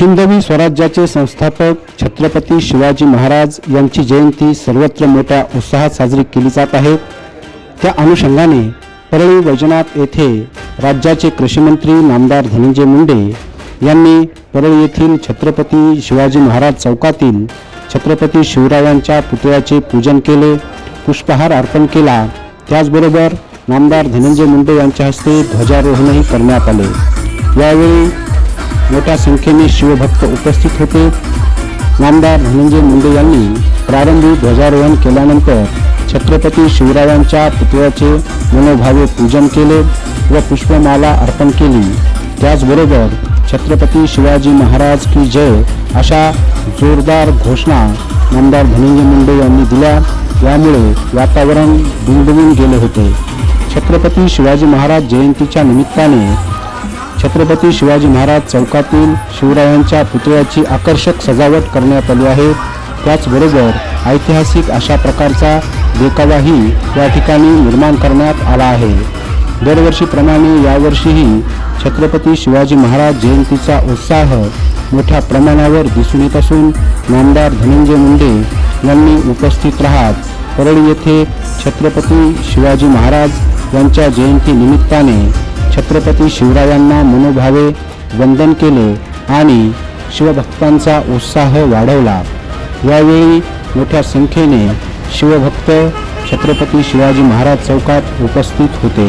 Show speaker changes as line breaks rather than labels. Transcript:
हिंदवी स्वराज्याचे संस्थापक छत्रपती शिवाजी महाराज यांची जयंती सर्वत्र मोठ्या उत्साहात साजरी केली जात आहे. त्या अनुषंगाने परळी वैजनाथ येथे राज्याचे कृषीमंत्री नामदार धनंजय मुंडे यांनी परळी येथील छत्रपती शिवाजी महाराज चौकातील छत्रपती शिवरायांच्या पुतळ्याचे पूजन केले पुष्पहार अर्पण केला. त्याचबरोबर नामदार धनंजय मुंडे यांच्या हस्ते ध्वजारोहणही करण्यात आले. यावेळी मोठ्या संख्येने शिवभक्त उपस्थित होते. नामदार धनंजय मुंडे यांनी प्रारंभी ध्वजारोहण केल्यानंतर छत्रपती शिवरायांच्या पुतळ्याचे मनोभावे पूजन केले व पुष्पमाला अर्पण केली. त्याचबरोबर छत्रपती शिवाजी महाराज की जय अशा जोरदार घोषणा नामदार धनंजय मुंडे यांनी दिल्या. यामुळे वातावरण दुमदुमून गेले होते. छत्रपती शिवाजी महाराज जयंतीच्या निमित्ताने छत्रपती शिवाजी महाराज चौकातील शिवरायांच्या पुतळ्याची आकर्षक सजावट करण्यात आली आहे. त्याचबरोबर ऐतिहासिक अशा प्रकारचा देखावाही या ठिकाणी निर्माण करण्यात आला आहे. दरवर्षीप्रमाणे यावर्षीही छत्रपती शिवाजी महाराज जयंतीचा उत्साह मोठ्या प्रमाणावर दिसून येत असून नामदार धनंजय मुंडे यांनी उपस्थित राहत परळी येथे छत्रपती शिवाजी महाराज यांच्या जयंतीनिमित्ताने छत्रपती शिवरायांना मनोभावे वंदन केले आणि शिवभक्तांचा उत्साह वाढवला. यावेळी मोठ्या संख्येने शिवभक्त छत्रपती शिवाजी महाराज चौकात उपस्थित होते.